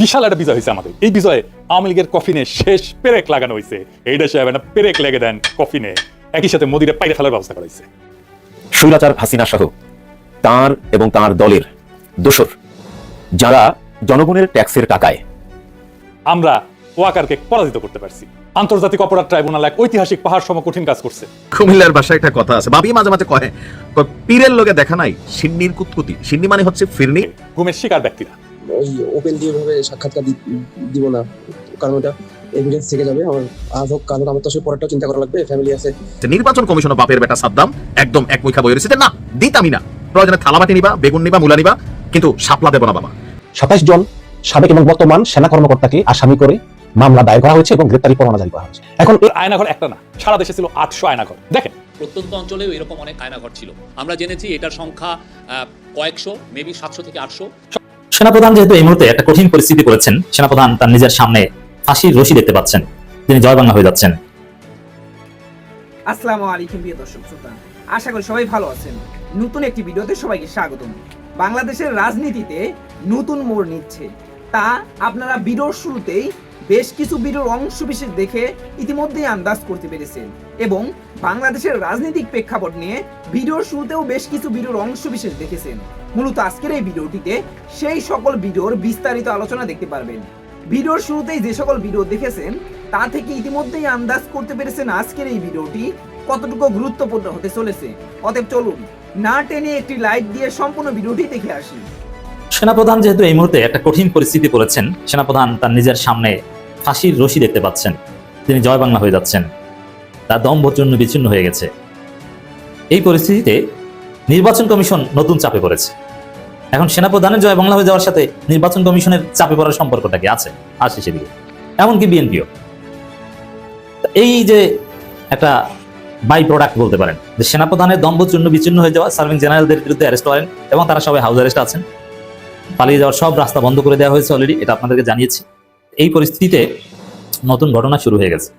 বিশাল একটা বিজয় হয়েছে আমাদের। এই বিজয়ে আওয়ামী লীগের কফিনে শেষ পেরেক লাগানো হয়েছে। এইটা সাহেব একটা পেরেক লেগে দেন কফিনে। একই সাথে মোদিরে পাইরে ফেলার ব্যবস্থা করা হয়েছে স্বৈরাচার হাসিনা সহ তার এবং তার দলের দোসর যারা জনগণের ট্যাক্সের টাকায় আমরা ওয়াকারকে পরাজিত করতে পারছি। আন্তর্জাতিক অপরাধ ট্রাইব্যুনাল এক ঐতিহাসিক পাহাড় সম কঠিন কাজ করছে। কুমিল্লার ভাষায় একটা কথা আছে। ভাবি মাঝে মাঝে কয় কয়, পীরের লোকে দেখা নাই সিন্নির কুতকুতি। সিন্নি মানে হচ্ছে ফিরনি। গুমের শিকার ব্যক্তিরা। ওই ওপেনলি ভাবে সাক্ষাৎকার দিব না কারণ ওটা এভিডেন্স থেকে যাবে। আমার আজ হোক কাল হোক আমার তো আসলে পরেরটাও চিন্তা করা লাগবে ফ্যামিলি আছে। নির্বাচন কমিশনের বাপের বেটা সাদ্দাম একদম এক মুখা বই রয়েছে যে না দিতামই না প্রয়োজনে থালাবাটি নিবা বেগুন নিবা মূলা নিবা কিন্তু শাপলা দেব না বাবা। সাতাশ জন সাবেক এবং বর্তমান সেনা কর্মকর্তাকে আসামি করে মামলা দায়ের করা হয়েছে এবং গ্রেপ্তারি পরোয়ানা জারি করা হয়েছে। এখন এই আয়নাঘর একটা না সারা দেশে ছিল আটশো আয়নাঘর। দেখেন। প্রত্যন্ত অঞ্চলেও এরকম অনেক আয়নাঘর ছিল। আমরা জেনেছি এটার সংখ্যা আহ, কয়েকশো মেবি সাতশো থেকে আটশো। সেনাপ্রধান যেহেতু এই মুহূর্তে একটা কঠিন পরিস্থিতি করেছেন সেনাপ্রধান তার নিজের সামনে ফাঁসির রশি দেখতে পাচ্ছেন। তিনি জয় বাংলা হয়ে যাচ্ছেন। আসসালামু আলাইকুম প্রিয় দর্শক শ্রোতা। আশা করি সবাই ভালো আছেন। নতুন একটি ভিডিওতে সবাইকে স্বাগতম। বাংলাদেশের রাজনীতিতে নতুন মোড় নিচ্ছে। তা আপনারা ভিডিওর শুরুতেই বেশ কিছু ভিডিওর অংশ বিশেষ দেখে ইতিমধ্যেই আন্দাজ করতে পেরেছেন। এবং বাংলাদেশের রাজনৈতিক প্রেক্ষাপট নিয়ে ভিডিওর শুরুতেও বেশ কিছু ভিডিওর অংশ বিশেষ দেখেছেন। মূলত আজকের এই ভিডিওটিতে সেই সকল ভিডিওর বিস্তারিত আলোচনা দেখতে পারবেন। ভিডিওর শুরুতেই যে সকল ভিডিও দেখেছেন, তা থেকে ইতিমধ্যেই আন্দাজ করতে পেরেছেন আজকের এই ভিডিওটি কতটুকু গুরুত্বপূর্ণ হতে চলেছে। অতএব চলুন, না টেনে একটি লাইক দিয়ে সম্পূর্ণ ভিডিওটি দেখে আসি। সেনাপ্রধান যেহেতু এই মুহূর্তে একটা কঠিন পরিস্থিতি করেছেন সেনাপ্রধান তার নিজের সামনে ফাঁসির রশি দেখতে পাচ্ছেন। তিনি জয় বাংলা হয়ে যাচ্ছেন। তার দম্ভ চূর্ণ বিচ্ছিন্ন হয়ে গেছে। এই পরিস্থিতিতে নির্বাচন কমিশন নতুন চাপে পড়েছে। এখন সেনাপ্রধানের জয় বাংলা হয়ে যাওয়ার সাথে নির্বাচন কমিশনের চাপে পড়ার সম্পর্কটা কি আছে? আসে সেদিকে। এমনকি বিএনপিও। এই যে একটা বাই প্রোডাক্ট বলতে পারেন, যে সেনাপ্রধানের দম্ভ চূর্ণ বিচ্ছিন্ন হয়ে যাওয়া সার্ভিং জেনারেলদের বিরুদ্ধে অ্যারেস্ট করেন এবং তারা সবাই হাউস অ্যারেস্ট আছেন। পালিয়ে যাওয়ার সব রাস্তা বন্ধ করে দেওয়া হয়েছে অলরেডি এটা আপনাদেরকে জানিয়েছি। এই পরিস্থিতিতে নতুন ঘটনা শুরু হয়ে গেছে।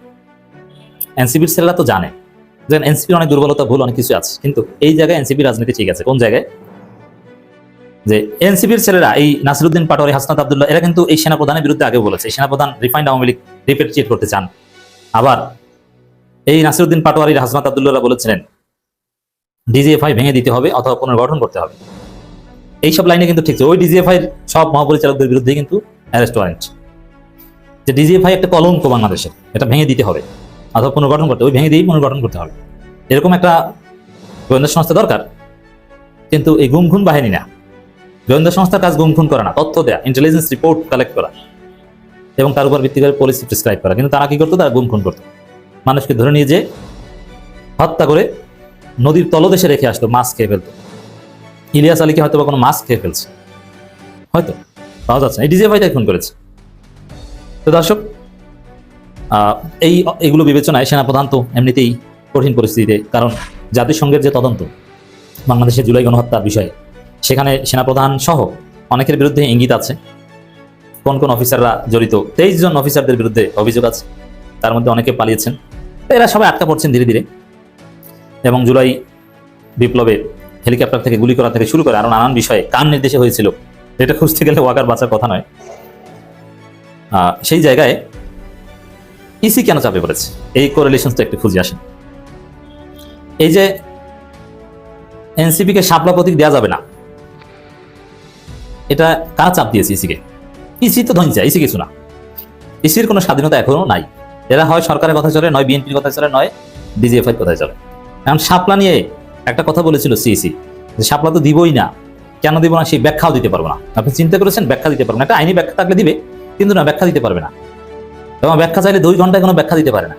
এনসিপির ছেলেরা তো জানে। যে এনসিপির অনেক দুর্বলতা, ভুল অনেক কিছু আছে। কিন্তু এই জায়গায় এনসিপি রাজনীতি ঠিক আছে। কোন জায়গায়? যে এনসিপির ছেলেরা, এই নাসিরুদ্দিন পাটোয়ারি, হাসনাত আবদুল্লাহ, এরা কিন্তু এই সেনাপ্রধানের বিরুদ্ধে আগে বলেছে। সেনাপ্রধান রিফাইন্ড আওয়ামী লীগ রিপেট্রিয়েট করতে চান। আবার এই নাসিরুদ্দিন পাটোয়ারির, হাসনাত আবদুল্লাহ বলেছিলেন, ডিজিএফআই ভেঙে দিতে হবে অথবা পুনর্গঠন করতে হবে। এইসব লাইনে কিন্তু ঠিক ওই ডিজিএফআই সব মহাপরিচালকদের বিরুদ্ধে কিন্তু অ্যারেস্ট ওয়ারেন্ট। যে ডিজিএফআই একটা কলঙ্ক বাংলাদেশের, এটা ভেঙে দিতে হবে। অথবা পুনর্গঠন করতে ওই ভেঙে দিয়েই পুনর্গঠন করতে হবে। এরকম একটা গোয়েন্দা সংস্থা দরকার, কিন্তু এই গুম খুন বাহিনী না। গোয়েন্দা সংস্থার কাজ গুম খুন করা না, তথ্য দেয়া ইন্টেলিজেন্স রিপোর্ট কালেক্ট করা, এবং তার উপর ভিত্তি করে পলিসি প্রেসক্রাইব করা। কিন্তু তারা কি করতো? তারা গুম খুন করতো। মানুষকে ধরে নিয়ে যে হত্যা করে নদীর তলদেশে রেখে আসতো মাছ খেয়ে ফেলতো। ইলিয়াস আলীকে হয়তো বা কোনো মাছ খেয়ে ফেলছে। হয়তো, পাওয়া যাচ্ছে এই ডিজিএফআইটাই খুন করেছে। তো দর্শক এই, এগুলো বিবেচনায় সেনাপ্রধান তো এমনিতেই কঠিন পরিস্থিতিতে, কারণ জাতিসংঘের যে তদন্ত, বাংলাদেশের জুলাই গণহত্যার বিষয়ে, সেখানে সেনাপ্রধান সহ অনেকের বিরুদ্ধে ইঙ্গিত আছে। কোন কোন অফিসাররা জড়িত? তেইশ জন অফিসারদের বিরুদ্ধে অভিযোগ আছে, তার মধ্যে অনেকে পালিয়েছেন। এরা সবাই আটকা পড়ছেন ধীরে ধীরে। এবং জুলাই বিপ্লবে হেলিকপ্টার থেকে গুলি করা থেকে শুরু করে আরও নানান বিষয়ে কার নির্দেশে হয়েছিল। এটা খুঁজতে গেলে ওয়াকার বাঁচার কথা নয়। সেই জায়গায় ইসি কেন চাপে পড়েছে? এই কোরিলেশনটা একটু খুঁজে আসেন। এই যে এনসিপি কে শাপলা প্রতীক দেওয়া যাবে না, এটা কারা চাপ দিয়েছে ইসিকে ইসি তো ধনছে ইসি কিছু না। ইসির কোনো স্বাধীনতা এখনও নাই। এরা হয় সরকারের কথা চলে, নয় বিএনপির কথা চলে, নয় ডিজিএফ এর কথায় চলে। এখন সাপলা নিয়ে একটা কথা বলেছিল সিইসি, যে শাপলা তো দিবই না। কেন দিব না সেই ব্যাখ্যাও দিতে পারব না। আপনি চিন্তা করেছেন, ব্যাখ্যা দিতে পারবেন না। একটা আইনি ব্যাখ্যা থাকলে দিবে, কিন্তু না, ব্যাখ্যা দিতে পারবে না। এবং ব্যাখ্যা চাইলে দুই ঘন্টায় কোনো ব্যাখ্যা দিতে পারে না।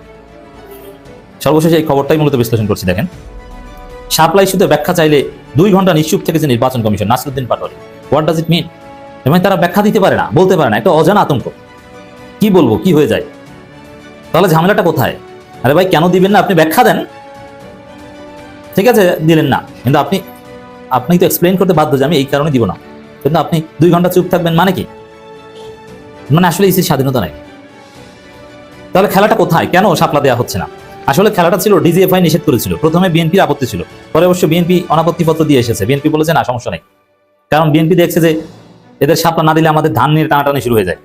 সর্বশেষ এই খবরটাই মূলত বিশ্লেষণ করছি, দেখেন। সাপ্লাই ইস্যুতে ব্যাখ্যা চাইলে দুই ঘণ্টা নিশ্চুপ থেকেছে নির্বাচন commission, Nasruddin Patwari what does it mean এবং তারা ব্যাখ্যা দিতে পারে না, বলতে পারে না, একটা অজানা আতঙ্ক। কি বলব, কি হয়ে যায়? তাহলে ঝামেলাটা কোথায়? আরে ভাই, কেন দিবেন না? আপনি ব্যাখ্যা দেন। ঠিক আছে, দিলেন না। কিন্তু আপনি আপনি তো এক্সপ্লেন করতে বাধ্য যে আমি এই কারণে দিব না। কিন্তু আপনি দুই ঘণ্টা চুপ থাকবেন মানে কি? মানে আসলে ইসির স্বাধীনতা নাই। তাহলে খেলাটা কোথায়? কেন সাপলা দেওয়া হচ্ছে না? আসলে খেলাটা ছিল ডিজিএফআই নিষেধ করেছিল। প্রথমে বিএনপির আপত্তি ছিল। পরে অবশ্য বিএনপি অনাপত্তিপত্র দিয়ে এসেছে। বিএনপি বলেছে, না, সমস্যা নেই। কারণ বিএনপি দেখছে যে এদের সাপলা না দিলে আমাদের ধান নিয়ে টানাটানি শুরু হয়ে যায়।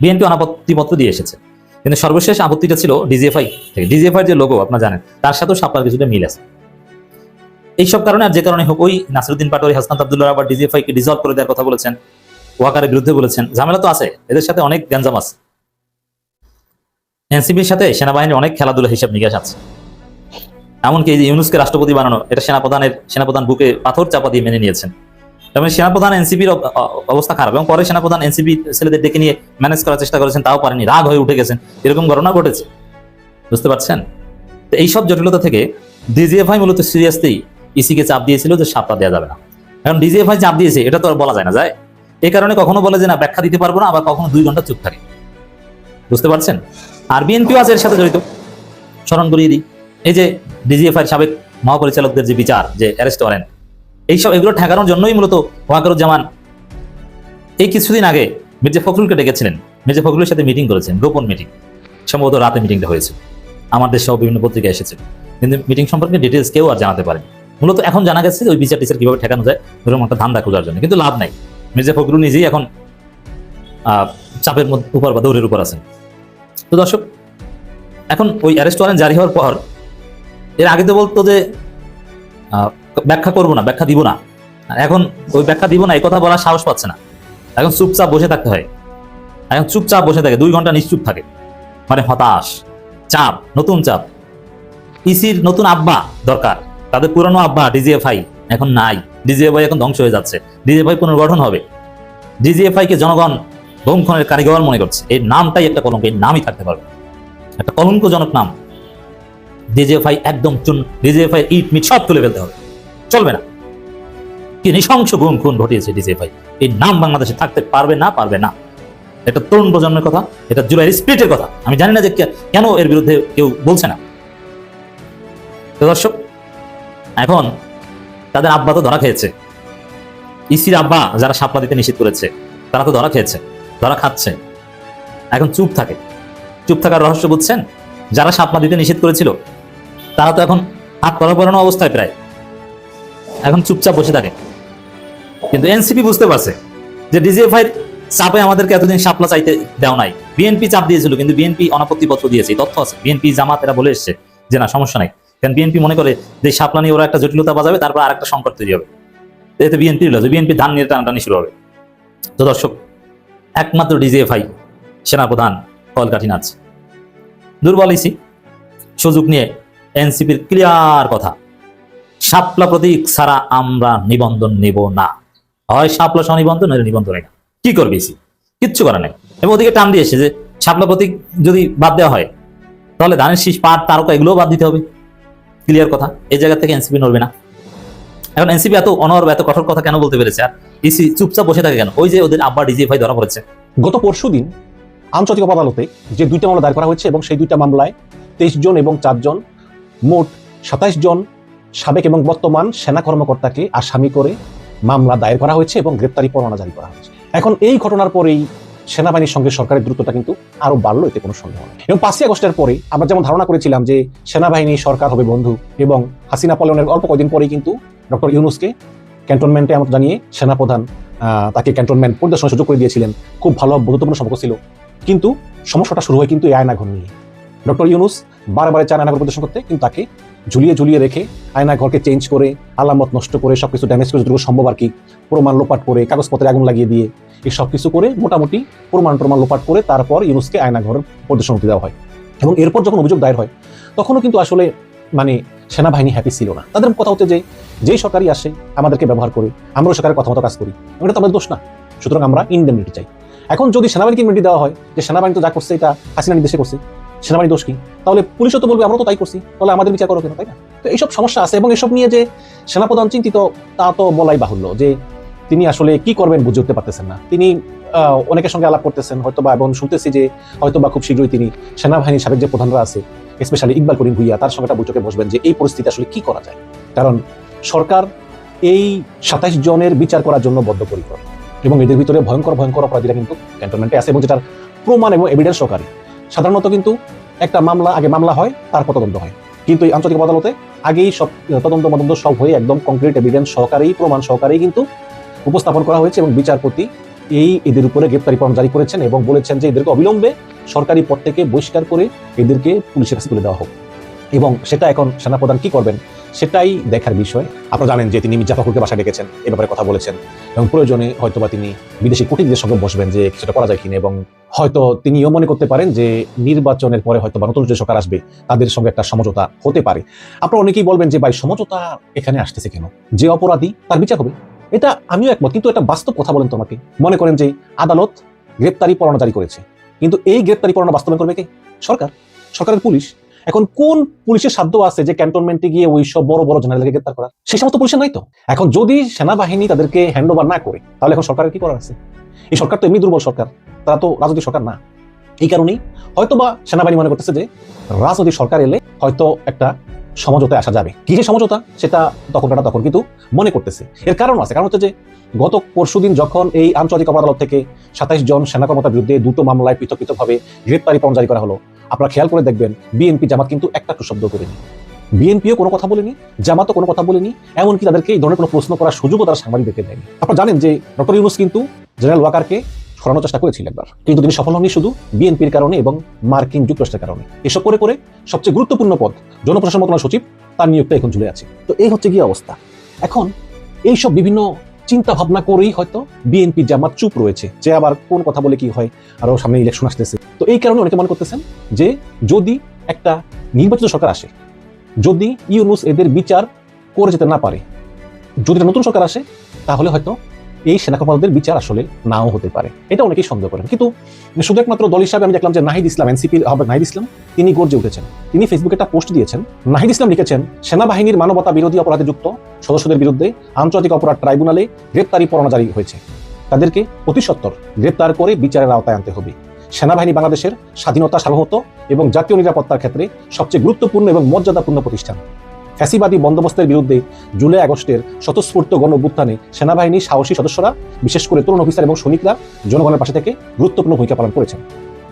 বিএনপি অনাপত্তিপত্র দিয়ে এসেছে। কিন্তু সর্বশেষ আপত্তিটা ছিল ডিজিএফআই থেকে। ডিজিএফআই যে লোগো আপনারা জানেন, তার সাথেও সাপলার কিছুটা মিল আছে। এইসব কারণে আর যে কারণে হোক, ওই নাসরুদ্দিন পাটোয়ারি, হাসনাত আব্দুল্লাহ আবার ডিজিএফআই কে ডিজলভ করে দেওয়ার কথা বলেছেন, ওয়াকারের বিরুদ্ধে বলেছেন। ঝামেলা তো আছে, এদের সাথে অনেক গ্যাঞ্জাম আছে। এনসিপির সাথে সেনাবাহিনীর অনেক খেলাধুলা হিসাব নিকাশ আছে। এমনকি এই যে ইউনুসকে রাষ্ট্রপতি বানানো, এটা সেনাপ্রধানের, সেনাপ্রধান বুকে পাথর চাপা দিয়ে মেনে নিয়েছেন। এবং সেনাপ্রধান এনসিপির অবস্থা খারাপ এবং পরে সেনাপ্রধান এনসিপি ছেলেদের ডেকে নিয়ে ম্যানেজ করার চেষ্টা করেছেন, তাও পারেনি, রাগ হয়ে উঠে গেছেন। এরকম ঘটনা ঘটেছে। বুঝতে পারছেন? তো এইসব জটিলতা থেকে ডিজিএফআই মূলত সিরিয়াসলি ইসিকে চাপ দিয়েছিল যে সাপটা দেওয়া যাবে না। এখন ডিজিএফআই চাপ দিয়েছে, এটা তো আর বলা যায় না, যায়? এই কারণে কখনো বলে যে না, ব্যাখ্যা দিতে পারব না, আবার কখনো দুই ঘণ্টা চুপ থাকে। বুঝতে পারছেন? আর বিএনপিও আছে এর সাথে জড়িত। স্মরণ করিয়ে দিই। এই যে ডিজিএফআই সাবেক মহাপরিচালকদের যে বিচার, যে অ্যারেস্ট ওয়ারেন্ট এইসব এগুলো ঠেকানোর জন্যই মূলত ওয়াকারুজ্জামান এই কিছুদিন আগে মির্জা ফখরুলকে ডেকেছিলেন। মির্জা ফখরুলের সাথে মিটিং করেছেন, গোপন মিটিং সম্ভবত রাতে মিটিংটা হয়েছে। আমাদের সহ বিভিন্ন পত্রিকা এসেছে। কিন্তু মিটিং সম্পর্কে ডিটেলস কেউ আর জানাতে পারেনি। মূলত এখন জানা গেছে যে ওই বিচার টিচার কীভাবে ঠেকানো যায় এরকম একটা ধান্দা খোঁজার জন্য। কিন্তু লাভ নাই। মির্জা ফখরুল নিজেই এখন চাপের উপর বা দৌড়ের উপর আছেন। তো দর্শক, এখন ওই অ্যারেস্ট ওয়ারেন্ট জারি হওয়ার পর, এর আগে তো বলতো যে ব্যাখ্যা করব না, ব্যাখ্যা দিব না। এখন ওই ব্যাখ্যা দিব না, এই কথা বলার সাহস পাচ্ছে না। এখন চুপচাপ বসে থাকতে হয়। এখন চুপচাপ বসে থাকে, দুই ঘণ্টা নিশ্চুপ থাকে। মানে হতাশ, চাপ, নতুন চাপ। ইসির নতুন আব্বা দরকার। তাদের পুরনো আব্বা, ডিজিএফআই, এখন নাই। ডিজিএফআই এখন ধ্বংস হয়ে যাচ্ছে। ডিজিএফআই পুনর্গঠন হবে। ডিজিএফআই কে জনগণ বহুক্ষণের কারিগর মনে করছে। এই নামটাই একটা কলঙ্ক এই নামই থাকতে পারবে একটা কলঙ্কজনক নাম। ডিজিএফআই একদম চুন ডিজিএফআই ইট মিট সব তুলে ফেলতে হবে। চলবে না। কি নৃশংস গুম খুন ঘটিয়েছে ডিজিএফআই এই নাম বাংলাদেশে থাকতে পারবে না পারবে না। এটা তরুণ প্রজন্মের কথা, এটা জুলাইয়ের স্পিরিটের কথা। আমি জানি না যে কেন এর বিরুদ্ধে কেউ বলছে না। দর্শক, এখন তাদের আব্বা তো ধরা খেয়েছে। ইসির আব্বা যারা সাপলা দিতে নিষেধ করেছে, তারা তো ধরা খেয়েছে। ধরা খাচ্ছে। এখন চুপ থাকে। চুপ থাকার রহস্য বুঝছেন? যারা সাপলা দিতে নিষেধ করেছিল, তারা তো এখন হাত করা পড়ানো অবস্থায় প্রায়। এখন চুপচাপ বসে থাকে। কিন্তু এনসিপি বুঝতে পারছে যে ডিজিএফআই চাপে আমাদেরকে এতদিন সাপলা চাইতে দেওয়া নাই। বিএনপি চাপ দিয়েছিল, কিন্তু বিএনপি অনাপত্তি পত্র দিয়েছে তথ্য আছে। বিএনপি জামাত এরা বলে এসছে যে, না, সমস্যা নাই। কারণ বিএনপি মনে করে যে সাপলা নিয়ে ওরা একটা জটিলতা বাজাবে, তারপর আর একটা সংকট তৈরি হবে। এতে বিএনপির বিএনপি ধান নিয়ে টানাটানি শুরু হবে। তো দর্শক একমাত্র ডিজিএফআই সেনাপ্রধান কলকাঠি নাচ দুর্বল ইসি, সুযোগ নিয়ে এনসিপির ক্লিয়ার কথা। শাপলা প্রতীক ছাড়া আমরা নিবন্ধন নেব না। হয় শাপলা স্বনিবন্ধন নইলে নিবন্ধন কি করবে ইসি? কিচ্ছু করার নেই। এবং ওদিকে টান দিয়েছে যে সাপলা প্রতীক যদি বাদ দেওয়া হয়, তাহলে ধানের শীষ, পাট, তারকা, এগুলোও বাদ দিতে হবে। ক্লিয়ার কথা, এই জায়গা থেকে এনসিপি নড়বে না। এখন এনসিপি এত অনর এত কঠোর কথা কেন বলতে পেরেছে? আর ইসি চুপচাপ বসে থাকে কেন? ওই যে ওদের আব্বা ডিজিএফআই ধরা পড়েছে। গত পরশু দিন আন্তর্জাতিক আদালতে যে দুইটা মামলা দায়ের করা হয়েছে এবং সেই দুইটা মামলায় তেইশ জন এবং চারজন মোট সাতাইশ জন সাবেক এবং বর্তমান সেনা কর্মকর্তাকে আসামি করে মামলা দায়ের করা হয়েছে এবং গ্রেপ্তারি পরোয়ানা জারি করা হয়েছে। এখন এই ঘটনার পরেই সেনাবাহিনীর সঙ্গে সরকারের দ্রুততা কিন্তু আরও বাড়লো, এতে কোনো সন্দেহ নেই। এবং পাঁচই আগস্টের পরে আমরা যেমন ধারণা করেছিলাম যে সেনাবাহিনী সরকার হবে বন্ধু এবং হাসিনা পলায়নের অল্প কয়েকদিন পরেই কিন্তু ডক্টর ইউনুসকে ক্যান্টনমেন্টে আমন্ত্রণ জানিয়ে সেনাপ্রধান তাকে ক্যান্টনমেন্ট পরিদর্শনের সুযোগ করে দিয়েছিলেন। খুব ভালো, বন্ধুত্বপূর্ণ সম্পর্ক ছিল। কিন্তু সমস্যাটা শুরু হয় কিন্তু এই আয়নাঘর নিয়ে। ডক্টর ইউনুস বারে চান আয়নাঘর প্রদর্শন করতে, কিন্তু তাকে ঝুলিয়ে ঝুলিয়ে রেখে আয়নাঘরকে চেঞ্জ করে, আলামত নষ্ট করে, সবকিছু ড্যামেজ করে যতটুকু সম্ভব আর কি, প্রমাণ লোপাট করে, কাগজপত্রে আগুন লাগিয়ে দিয়ে এই সব কিছু করে মোটামুটি প্রমাণ প্রমাণ লোপাট করে তারপর ইউনুসকে প্রদর্শন করতে দেওয়া হয়। এবং এরপর যখন অভিযোগ দায়ের হয়, তখনও কিন্তু আসলে মানে সেনাবাহিনী হ্যাপি ছিল না। তাদের কথা হচ্ছে যে, যেই সরকারই আসে, আমাদেরকে ব্যবহার করে, আমরাও সরকারের কথা মতো কাজ করি। এটা তো আমাদের দোষ না। সুতরাং আমরা ইন্ডেমনিটি চাই। এখন যদি সেনাবাহিনীকে ইন্ডেমনিটি দেওয়া হয়, যে সেনাবাহিনী তো যা করছে, এটা হাসিনা নির্দেশে করছে সেনাবাহিনী দোষ কি? তাহলে পুলিশও তো বলবে আমরা তো তাই করছি। তাহলে আমাদের বিচার করো কেন, তাই না? তো এইসব সমস্যা আছে এবং এসব নিয়ে যে সেনাপ্রধান চিন্তিত, তা তো বলাই বাহুল্য যে তিনি আসলে কি করবেন বুঝে উঠতে পারতেছেন না। তিনি অনেকের সঙ্গে আলাপ করতেছেন হয়তো বা এবং শুনতেছি যে হয়তো বা খুব শীঘ্রই তিনি সেনাবাহিনীর সাবেক যে প্রধানরা আছে স্পেশালি ইকবাল করিম ভুইয়া, তার সঙ্গে বৈঠকে বসবেন যে এই পরিস্থিতি আসলে কি করা যায়। কারণ সরকার এই সাতাইশ জনের বিচার করার জন্য বদ্ধপরিকর এবং এদের ভিতরে ভয়ঙ্কর ভয়ঙ্কর অপরাধীরা কিন্তু ক্যান্টনমেন্টে আছে এবং যেটার প্রমাণ এবং এভিডেন্স সহকারী। সাধারণত কিন্তু একটা মামলা আগে মামলা হয়, তারপর তদন্ত হয়। কিন্তু এই আন্তর্জাতিক আদালতে আগেই সব তদন্ত মদন্ত সব হয়ে একদম কংক্রিট এভিডেন্স সহকারেই, প্রমাণ সহকারেই কিন্তু উপস্থাপন করা হয়েছে এবং বিচারপতি এই এদের উপরে গ্রেপ্তারি পরোয়ানা জারি করেছেন এবং বলেছেন যে এদেরকে অবিলম্বে সরকারি পদ থেকে বহিষ্কার করে এদেরকে পুলিশের কাছে তুলে দেওয়া হোক। এবং সেটা এখন সেনাপ্রধান কি করবেন? সেটাই দেখার বিষয়। আপনারা জানেন যে তিনি মির্জা ফখরুলকে বাসায় ডেকেছেন, এ ব্যাপারে কথা বলেছেন। এবং প্রয়োজনে হয়তোবা তিনি বিদেশি কূটনীতিদের সঙ্গে বসবেন যে কিছুটা করা যায় কিনা, এবং হয়তো তিনিও মনে করতে পারেন যে নির্বাচনের পরে হয়তো বা নতুন যে সরকার আসবে, তাদের সঙ্গে একটা সমঝোতা হতে পারে। আপনারা অনেকেই বলবেন যে, ভাই, সমঝোতা এখানে আসতেছে কেন? যে অপরাধী, তার বিচার হবে? এটা আমিও একমত, কিন্তু এটা বাস্তব কথা বলেন তোমাকে। মনে করেন যে, আদালত গ্রেপ্তারি পরোয়ানা জারি করেছে, কিন্তু এই গ্রেপ্তারি পরোয়ানা বাস্তবায়ন করবে কে? সরকার। সরকারের পুলিশ। এখন কোন পুলিশের সাধ্য আছে যে ক্যান্টনমেন্টে গিয়ে ওই সব বড় বড় জেনারেলকে গ্রেপ্তার করার সেই সমস্ত পুলিশের নাই তো। এখন যদি সেনাবাহিনী তাদেরকে হ্যান্ড ওভার না করে, তাহলে এখন সরকারের কি করার আছে? এই সরকার তো এমনি দুর্বল সরকার, তারা তো রাজনৈতিক সরকার না। এই কারণেই হয়তোবা সেনাবাহিনী মনে করতেছে যে রাজনৈতিক সরকার এলে হয়তো একটা সমঝোতায় আসা যাবে। কি যে সমঝোতা, সেটা তখন কাটা তখন কিন্তু মনে করতেছে। এর কারণ আছে, কারণ হচ্ছে যে গত পরশুদিন যখন এই আঞ্চলিক আদালত থেকে সাতাইশ জন সেনা কর্মতার বিরুদ্ধে দুটো মামলায় পৃথক পৃথকভাবে গ্রেপ্তারি পরোয়ানা জারি করা হলো আপনারা খেয়াল করে দেখবেন বিএনপি জামাত কিন্তু একটা শব্দ করেনি। বিএনপিও কোনো কথা বলেনি, জামাতও কোনো কথা বলেনি, এমনকি তাদেরকে এই ধরনের কোনো প্রশ্ন করার সুযোগও তারা সাংবাদিকদেরকে দেয়নি। আপনারা জানেন যে ডক্টর ইউনুস কিন্তু জেনারেল ওয়াকারকে সরানোর চেষ্টা করেছিলেন একবার। কিন্তু তিনি সফল হননি শুধু বিএনপির কারণে এবং মার্কিন যুক্তরাষ্ট্রের কারণে। এসব করে করে সবচেয়ে গুরুত্বপূর্ণ পদ জনপ্রশাসন মন্ত্রণালয় সচিব তার নিয়োগটা এখন ঝুলে আছে। তো এই হচ্ছে গিয়ে অবস্থা। এখন এইসব বিভিন্ন চিন্তা ভাবনা করেই হয়তো বিএনপি জামাত চুপ রয়েছে, যে আবার কোন কথা বলে কি হয়, আরও সামনে ইলেকশন আসতেছে। তো এই কারণে অনেকে মনে করতেছেন যে যদি একটা নির্বাচিত সরকার আসে, যদি ইউনুস এদের বিচার করে যেতে না পারে, যদি নতুন সরকার আসে, তাহলে হয়তো এই সেনা কমান্ডারদের বিচার আসলে নাও হতে পারে। এটা অনেকেই সন্দেহ করেন। কিন্তু শুধু একমাত্র দল হিসাবে আমি দেখলাম যে নাহিদ ইসলাম এনসিপির হবে নাহিদ ইসলাম, তিনি গর্জে উঠেছেন। তিনি ফেসবুকে একটা পোস্ট দিয়েছেন। নাহিদ ইসলাম লিখেছেন, সেনাবাহিনীর মানবতা বিরোধী অপরাধে যুক্ত, সদস্যদের বিরুদ্ধে আন্তর্জাতিক অপরাধ ট্রাইব্যুনালে গ্রেপ্তারি পরোয়ানা জারি হয়েছে। তাদেরকে অতি সত্বর গ্রেপ্তার করে বিচারের আওতায় আনতে হবে। সেনাবাহিনী বাংলাদেশের স্বাধীনতা সার্বভৌমত্ব এবং জাতীয় নিরাপত্তার ক্ষেত্রে সবচেয়ে গুরুত্বপূর্ণ এবং মর্যাদাপূর্ণ প্রতিষ্ঠান। ফ্যাসিবাদী বন্দোবস্তের বিরুদ্ধে জুলাই আগস্টের স্বতঃস্ফূর্ত গণ অভ্যুত্থানে সেনাবাহিনীর সাহসী সদস্যরা, বিশেষ করে তরুণ অফিসার এবং সৈনিকরা, জনগণের পাশে থেকে গুরুত্বপূর্ণ ভূমিকা পালন করেছেন।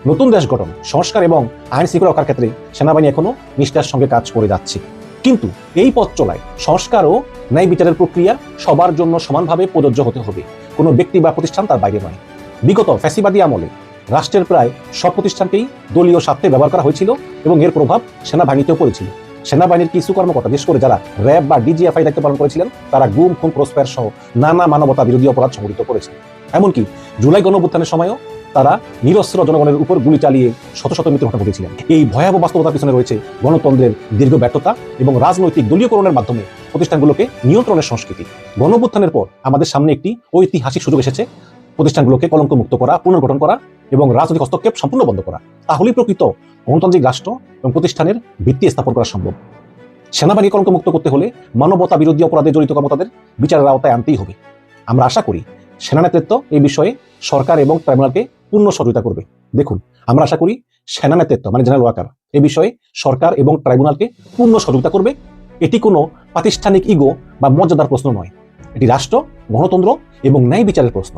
নতুন দেশ গঠন, সংস্কার এবং আইন শৃঙ্খলা রক্ষার ক্ষেত্রে সেনাবাহিনী এখনও নিষ্ঠার সঙ্গে কাজ করে যাচ্ছে। কিন্তু এই পথ চলায় সংস্কার ও ন্যায় বিচারের প্রক্রিয়া সবার জন্য সমানভাবে প্রযোজ্য হতে হবে। কোনো ব্যক্তি বা প্রতিষ্ঠান তার বাইরে নয়। বিগত ফ্যাসিবাদী আমলে রাষ্ট্রের প্রায় সব প্রতিষ্ঠানকেই দলীয় স্বার্থে ব্যবহার করা হয়েছিল এবং এর প্রভাব সেনাবাহিনীতেও পড়েছিল। সেনাবাহিনীর কিছু কর্মকর্তা, বিশেষ করে যারা র্যাব বা ডিজিএফআই দায়িত্ব পালন করেছিলেন, তারা গুম, খুন, ক্রসফায়ার সহ নানা মানবতা বিরোধী অপরাধ সংঘটিত করেছে এমনকি জুলাই গণঅভ্যুত্থানের সময়ও তারা নিরস্ত্র জনগণের উপর গুলি চালিয়ে শত শত মৃত্যু ঘটনা ঘটেছিলেন। এই ভয়াবহ বাস্তবতার পিছনে রয়েছে গণতন্ত্রের দীর্ঘ ব্যর্থতা এবং রাজনৈতিক দলীয়করণের মাধ্যমে প্রতিষ্ঠানগুলোকে নিয়ন্ত্রণের সংস্কৃতি। গণঅভ্যুত্থানের পর আমাদের সামনে একটি ঐতিহাসিক সুযোগ এসেছে প্রতিষ্ঠানগুলোকে কলঙ্ক মুক্ত করা, পুনর্গঠন করা এবং রাজনৈতিক হস্তক্ষেপ সম্পূর্ণ বন্ধ করা। তাহলেই প্রকৃত গণতান্ত্রিক রাষ্ট্র এবং প্রতিষ্ঠানের ভিত্তি স্থাপন করা সম্ভব। সেনাবাহিনী কলঙ্ক মুক্ত করতে হলে মানবতা বিরোধী অপরাধে জড়িত কর্মতাদের বিচারের আওতায় আনতেই হবে। আমরা আশা করি সেনা নেতৃত্ব এই বিষয়ে সরকার এবং ট্রাইব্যুনালকে পূর্ণ সহযোগিতা করবে। দেখুন, আমরা আশা করি সেনা নেতৃত্ব মানে জেনারেল ওয়াকার এ বিষয়ে সরকার এবং ট্রাইব্যুনালকে পূর্ণ সহযোগিতা করবে। এটি কোনো প্রাতিষ্ঠানিক ইগো বা মর্যাদার প্রশ্ন নয়। এটি রাষ্ট্র, গণতন্ত্র এবং ন্যায় বিচারের প্রশ্ন।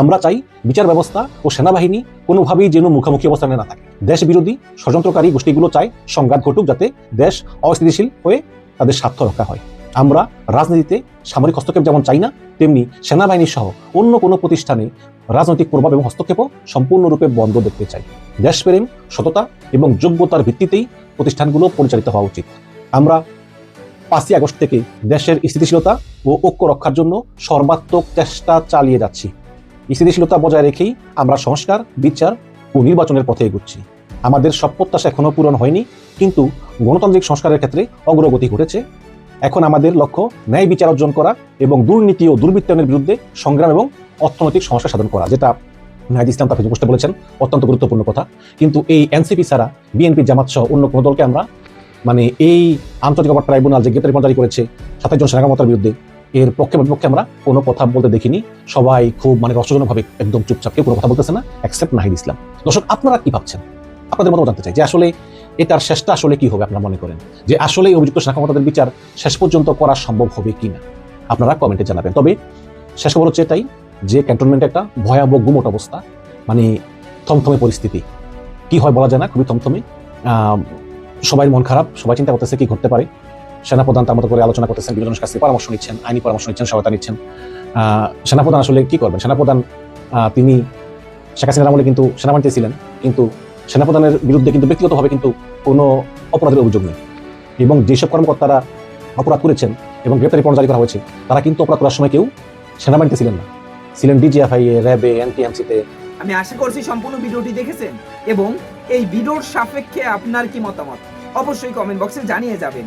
আমরা চাই বিচার ব্যবস্থা ও সেনাবাহিনী কোনোভাবেই যেন মুখোমুখি অবস্থানে না থাকে। দেশ বিরোধী ষড়যন্ত্রকারী গোষ্ঠীগুলো চায় সংঘাত ঘটুক যাতে দেশ অস্থিতিশীল হয়ে তাদের স্বার্থ রক্ষা হয়। আমরা রাজনীতিতে সামরিক হস্তক্ষেপ যেমন চাই না, তেমনি সেনাবাহিনী সহ অন্য কোনো প্রতিষ্ঠানে রাজনৈতিক প্রভাব এবং হস্তক্ষেপও সম্পূর্ণরূপে বন্ধ দেখতে চাই। দেশপ্রেম, সততা এবং যোগ্যতার ভিত্তিতেই প্রতিষ্ঠানগুলো পরিচালিত হওয়া উচিত। আমরা পাঁচই আগস্ট থেকে দেশের স্থিতিশীলতা ও ঐক্য রক্ষার জন্য সর্বাত্মক চেষ্টা চালিয়ে যাচ্ছি। স্থিতিশীলতা বজায় রেখেই আমরা সংস্কার, বিচার ও নির্বাচনের পথে এগুচ্ছি। আমাদের সব প্রত্যাশা এখনও পূরণ হয়নি, কিন্তু গণতান্ত্রিক সংস্কারের ক্ষেত্রে অগ্রগতি ঘটেছে। এখন আমাদের লক্ষ্য ন্যায় বিচার অর্জন করা এবং দুর্নীতি ও দুর্বৃত্তায়নের বিরুদ্ধে সংগ্রাম এবং অর্থনৈতিক সমস্যা সাধন করা, যেটা নাহিদ ইসলাম ফেসবুক পোস্টে বলেছেন, অত্যন্ত গুরুত্বপূর্ণ কথা। কিন্তু এই এনসিপি ছাড়া, বিএনপি, জামাত সহ অন্য কোনো দলকে আমরা মানে এই আন্তর্জাতিক ট্রাইব্যুনাল যে গ্রেপ্তারি পর্যায় করেছে সাতাশ জন সেনাকর্মতার বিরুদ্ধে এর পক্ষে বিপক্ষে আমরা কোনো কথা বলতে দেখিনি। সবাই খুব মানে রসজনকভাবে একদম চুপচাপ, কেউ কোনো কথা বলতেছে না অ্যাকসেপ্ট নাহিদ ইসলাম। দর্শক, আপনারা কি ভাবছেন? আপনাদের মতো জানতে চাই যে আসলে এটার শেষটা আসলে কি হবে, আপনারা মনে করেন? যে আসলে অভিযুক্ত সেনাকর্মতাদের বিচার শেষ পর্যন্ত করা সম্ভব হবে কিনা? আপনারা কমেন্টে জানাবেন। তবে শেষ খবর হচ্ছে এটাই যে ক্যান্টনমেন্টে একটা ভয়াবহ গুমট অবস্থা মানে থমথমে পরিস্থিতি। কি হয় বলা যায় না, খুবই থমথমে। সবাই মন খারাপ, সবাই চিন্তা করতেছে কি ঘটতে পারে। সেনাপ্রধান তার মতো করে আলোচনা করতেছেন বিভিন্ন কাছ থেকে পরামর্শ নিচ্ছেন, আইনি পরামর্শ নিচ্ছেন, সহায়তা নিচ্ছেন। সেনাপ্রধান আসলে কি করবেন? সেনাপ্রধান তিনি শেখ হাসিনার আমলে কিন্তু সেনাবাহিনীতে ছিলেন, কিন্তু সেনাপ্রধানের বিরুদ্ধে কিন্তু ব্যক্তিগতভাবে কিন্তু কোনো অপরাধের অভিযোগ নেই। এবং যেসব কর্মকর্তারা অপরাধ করেছেন এবং গ্রেপ্তারি পরোয়ানা জারি করা হয়েছে, তারা কিন্তু অপরাধ করার সময় কেউ সেনাবাহিনীতে ছিলেন না। ছিলেন ডিজিএফআই এ, র্যাবে এনটিএমসিতে আমি আশা করছি সম্পূর্ণ ভিডিওটি দেখেছেন এবং এই ভিডিওর সাপেক্ষে আপনার কি মতামত? অবশ্যই কমেন্ট বক্সে জানিয়ে যাবেন।